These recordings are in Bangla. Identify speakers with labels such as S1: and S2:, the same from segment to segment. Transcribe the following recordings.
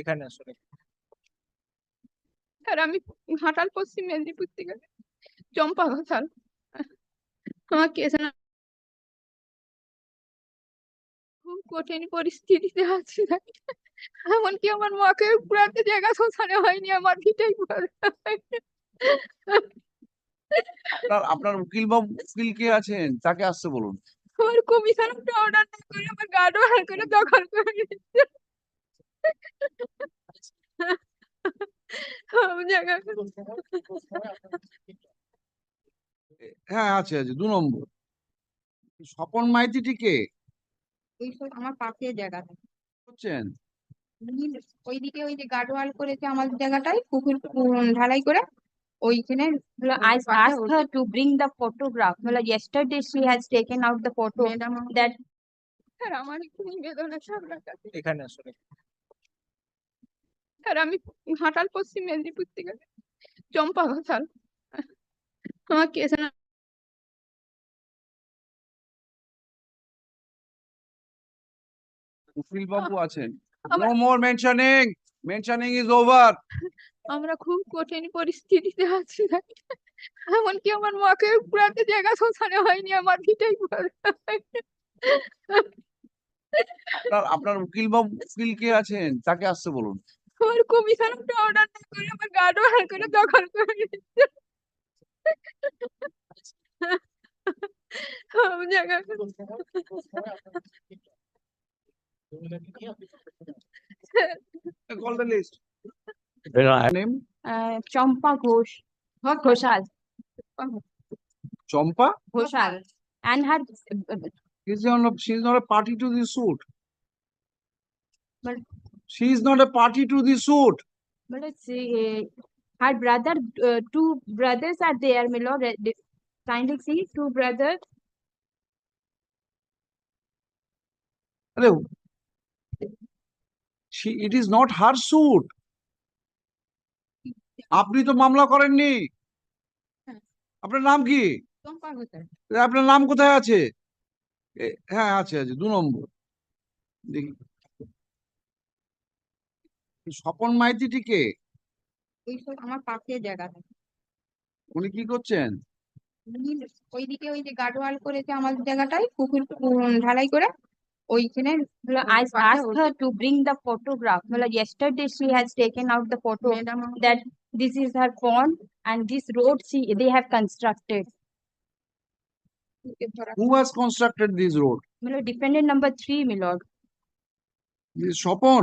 S1: এখানে আসলে
S2: স্যার আমি ঘাটাল পশ্চিম মেদিনীপুর থেকে চম্পা ঘোষাল আমার কেস না খুব কঠিন পরিস্থিতিতে আছি। এমনকি আমার মাকে পুরাতে জায়গা শোষণে হয়নি আমার ভিটাই
S3: আপনার আপনার উকিল বাবু উকিল কে আছেন? তাকে আসতে বলুন।
S2: আমার কমিশন অর্ডার না করে আমার গার্ড ওয়ার করে দখল করে
S3: হ্যাঁ আছে আছে দু নম্বর স্বপন মাইতিটি কে
S2: আমার জায়গাটা
S3: হচ্ছেন
S2: নীল ওইদিকে ওই যে গার্ডওয়াল করেছে আমাদের জায়গাটায় পুকুর ঢালাই করে ওইখানে
S4: I asked her to bring the photograph. Well, yesterday she has taken out the photo. that
S2: sir আমার একটু নিবেদন আছে আপনার কাছে
S1: এখানে আসলে
S2: স্যার আমি ঘাটাল পশ্চিম মেদিনীপুর থেকে চম্পা ঘোষাল আমার কেস
S3: উকিল বাবু আছেন no more mentioning mentioning is over
S2: আমরা খুব কঠিন পরিস্থিতিতে আছি। এমনকি আমার মাকে পুরাতে জায়গা শোষণে হয়নি আমার ভিটাই
S3: আপনার উকিল বাবু উকিল কে আছেন? তাকে আসতে বলুন।
S2: আমার কমিশন অর্ডার না করে আমার গার্ড ওয়ার করে দখল করে নিচ্ছে সব জায়গায়
S3: call the list name
S4: uh, Champa Ghosh, Ghoshal,
S3: Champa
S4: Ghoshal. And her,
S3: She's not, she's not a party to this suit.
S4: But
S3: She is not a party to the suit.
S4: but it's, uh, her brother, uh, two brothers are there, my lord. uh, Kindly see, two brothers.
S3: Hello. She, it is not her suit. আপনি তো মামলা করেননি
S2: হ্যাঁ।
S3: আপনার নাম কি আপনার নাম কোথায় আছে হ্যাঁ আছে আছে দু নম্বর দেখি স্বপন মাইতিটি কে?
S2: আমার পাশে জায়গা
S3: উনি কি করছেন?
S2: ওইদিকে ওই যে গাডওয়াল করেছে আমাদের জায়গাটাই পুকুর ঢালাই করে ওইখানে
S4: ফটোগ্রাফ মানে yesterday she has taken out the photo that this is her pond and this road see they have constructed
S3: road
S2: মানে
S3: ডিপেন্ডেন্ট
S2: নাম্বার 3 মিলর স্বপন?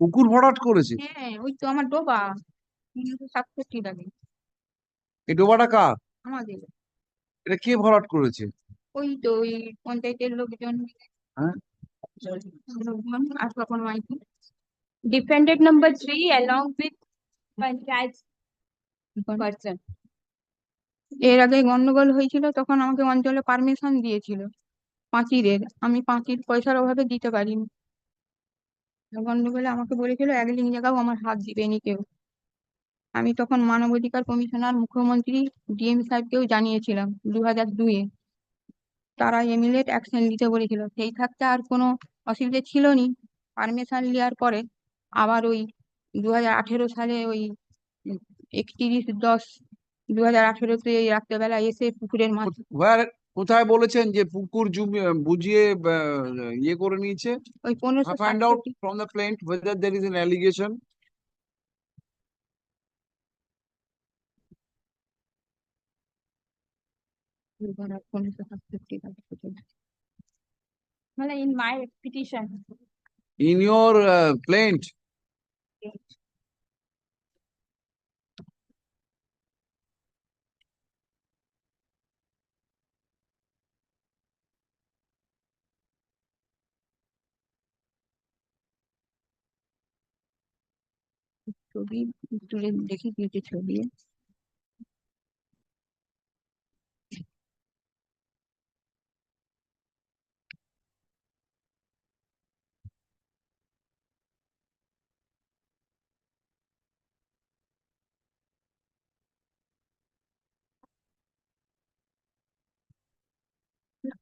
S3: পুকুর ভরাট করেছে।
S2: হ্যাঁ ওই তো আমার ডোবা। সাতষট্টি লাগে।
S3: এই ডোবাটা কার?
S2: আমাদের।
S3: এটা কে ভরাট করেছে?
S2: ওই তো ওই পঞ্চায়েতের লোকজন।
S3: হ্যাঁ?
S2: তখন মাইকি
S4: Defendant number three along with
S2: এর আগে গন্ডগোল হয়েছিল তখন আমাকে অঞ্চলে পারমিশন দিয়েছিল। পাঁচিরের আমি পাঁচির পয়সার অভাবে দিতে পারিনি। গন্ডগোলে আমাকে বলেছিল, এক লিং জায়গাও আমার হাত দিবেনি কেউ। আমি তখন মানবাধিকার কমিশনার মুখ্যমন্ত্রী ডিএম সাহেবকেও জানিয়েছিলাম দু হাজার দুইয়ে। তারা এমিলেট অ্যাকশন নিতে বলেছিল। সেই থাকতে আর কোনো অসুবিধা ছিল নি পারমিশন নেওয়ার পরে আবার ওই দু হাজার আঠেরো সালে ওই একত্রিশ দশ দু হাজার আঠেরোতে রাত্রেবেলা এসে পুকুরের মাছ
S3: কোথায় বলেছেন যে পুকুর বুঝিয়ে ইয়ে করে নিয়েছে find out from the plaint an allegation
S2: পনেরোশো সাতষট্টি
S4: Well, in my petition,
S3: in your uh, plaint
S2: ছবি তুলে দেখি দিয়েছে ছবি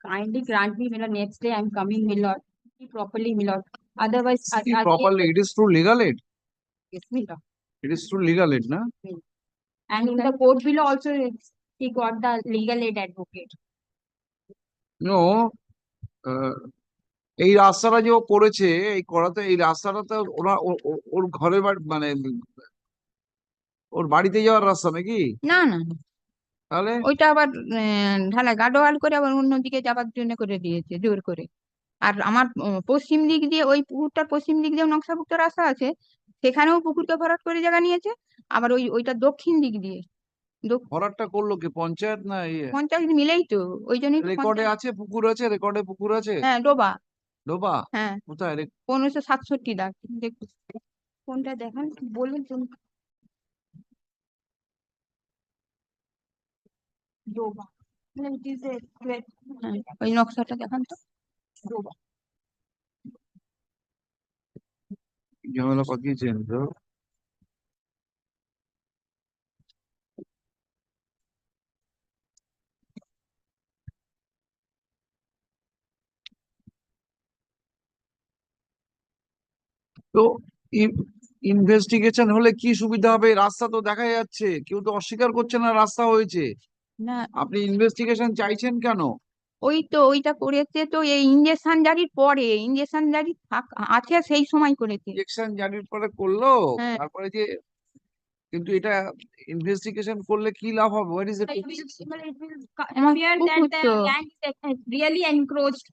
S4: Kindly grant me, Milord, next day I'm coming, Milord. See Properly, Milord. Otherwise, I-
S3: See
S4: I-
S3: properly, it is through legal aid.
S4: Yes, Milord.
S3: It is through legal aid, na?
S4: And in the court below also, he got the legal aid advocate.
S3: No. uh, এই রাস্তাটা যে ও করেছে এই করাতে এই রাস্তাটা তো ওরা ওর ঘরে মানে ওর বাড়িতে যাওয়ার রাস্তা নাকি
S2: না না
S3: তাহলে
S2: ওইটা আবার আহ, ঢালাই গাডোয়াল করে আবার অন্যদিকে যাবার জন্য করে দিয়েছে জোর করে আর আমার পশ্চিম দিক দিয়ে ওই পুকুরটার পশ্চিম দিক দিয়ে নকশাভুক্ত রাস্তা আছে সেখানেও পুকুরকে ভরাট করে জায়গা নিয়েছে আবার ওই ওইটা দক্ষিণ দিক দিয়ে।
S3: ভরাটটা করল কি? পঞ্চায়েত না ইয়ে?
S2: পঞ্চায়েত মিলেই তো ওই জন্যই
S3: রেকর্ডে আছে পুকুর আছে রেকর্ডে পুকুর আছে?
S2: হ্যাঁ ডোবা।
S3: ডোবা?
S2: হ্যাঁ।
S3: কোথায়? রে-
S2: পনেরোশো সাতষট্টি দাগ। দেখুন। কোনটা দেখান? বলুন
S4: a threat.
S2: হ্যাঁ ওই নকশাটা দেখান তো।
S4: Doba.
S3: ঝামেলা পাকিয়েছেন তো তো ইনভেস্টিগেশন হলে কি সুবিধা হবে? রাস্তা তো দেখা যাচ্ছে। কেউ তো অস্বীকার করছে না রাস্তা হয়েছে।
S2: না।
S3: আপনি ইনভেস্টিগেশন চাইছেন কেন?
S2: ওই তো ওইটা করেছে তো এই ইঞ্জেকশন জারির পরে ইঞ্জেকশন জারি আছে সেই সময় করেছে।
S3: ইঞ্জেকশন জারির পরে করল
S2: হ্যাঁ।
S3: তারপরে যে কিন্তু এটা ইনভেস্টিগেশন করলে কি লাভ হবে?
S4: What is it really encroached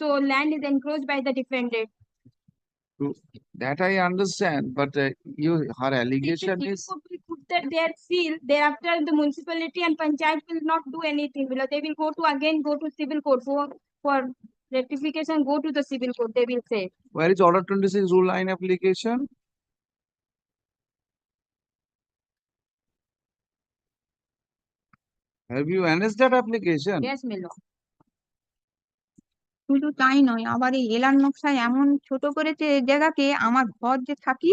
S4: so land is encroached by the defendant
S3: that I understand but you her allegation is
S4: that their seal, thereafter the municipality and panchayat will not do anything. Below, they will go to again go to civil court for, for rectification, go to the civil court, they will say.
S3: where is order 26 rule 9 application have you annexed that application
S4: Yes, Milo.
S2: শুধু তাই নয় আবার এই এলার নকশায় এমন ছোট করেছে জায়গাকে আমার ঘর যে থাকি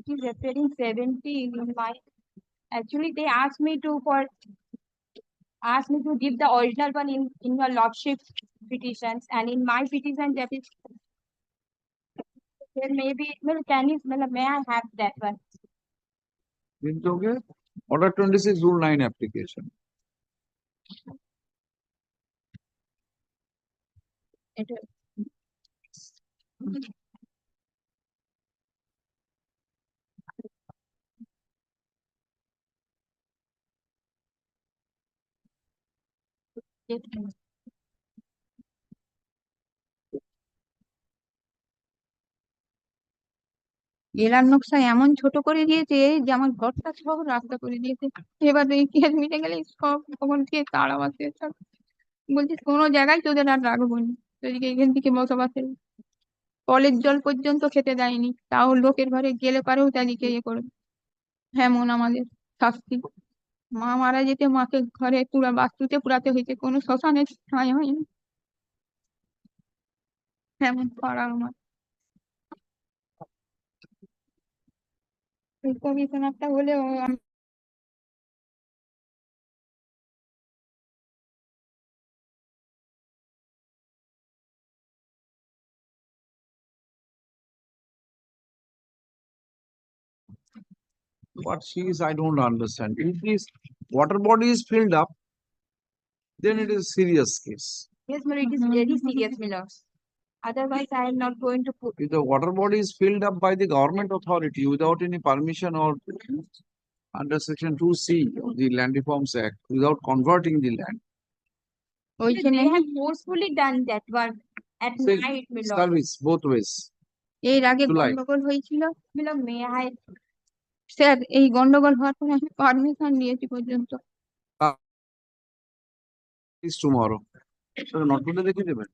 S4: it is referring 17 in my actually they asked me to for asked me to give the original one in in your lordship petitions and in my petition that is there may be well can you well, may I have that one?
S3: Means okay. Order 26 rule 9 application.
S4: It,
S2: এলার নকশা এমন ছোট করে দিয়েছে যে আমার ঘরটা সহ রাস্তা করে দিয়েছে। এবার কেস মিটে গেলে সব তখন কে তাড়াবাতে সব বলছি, কোনো জায়গায় তোদের আর রাখব না। তোদেরকে এখান থেকে বসবাসে কলের জল পর্যন্ত খেতে দেয়নি। তাও লোকের ঘরে গেলে পারেও তাদেরকে ইয়ে করে এমন আমাদের শাস্তি। মা মারা যেতে মাকে ঘরে পুরা বাস্তুতে পুরাতে হয়েছে, কোনো শ্মশানে ঠাঁই হয়নি। এমন করা আমার। এই
S3: what she is, I don't understand. If this water body is filled up, then it is serious case.
S4: Yes, but it is very serious, Milos. Otherwise, I am not going to put.
S3: If the water body is filled up by the government authority without any permission or under section 2C of the Land Reforms Act, without converting the land.
S2: Oh,
S4: can have forcefully done that one at
S3: Say,
S4: night, my.
S3: Service, both ways.
S2: এর আগে
S3: July.
S2: গন্ডগোল স্যার এই গন্ডগোল হওয়ার পরে আমি পারমিশন নিয়েছি পর্যন্ত।
S3: টুমরো দেখে দেবেন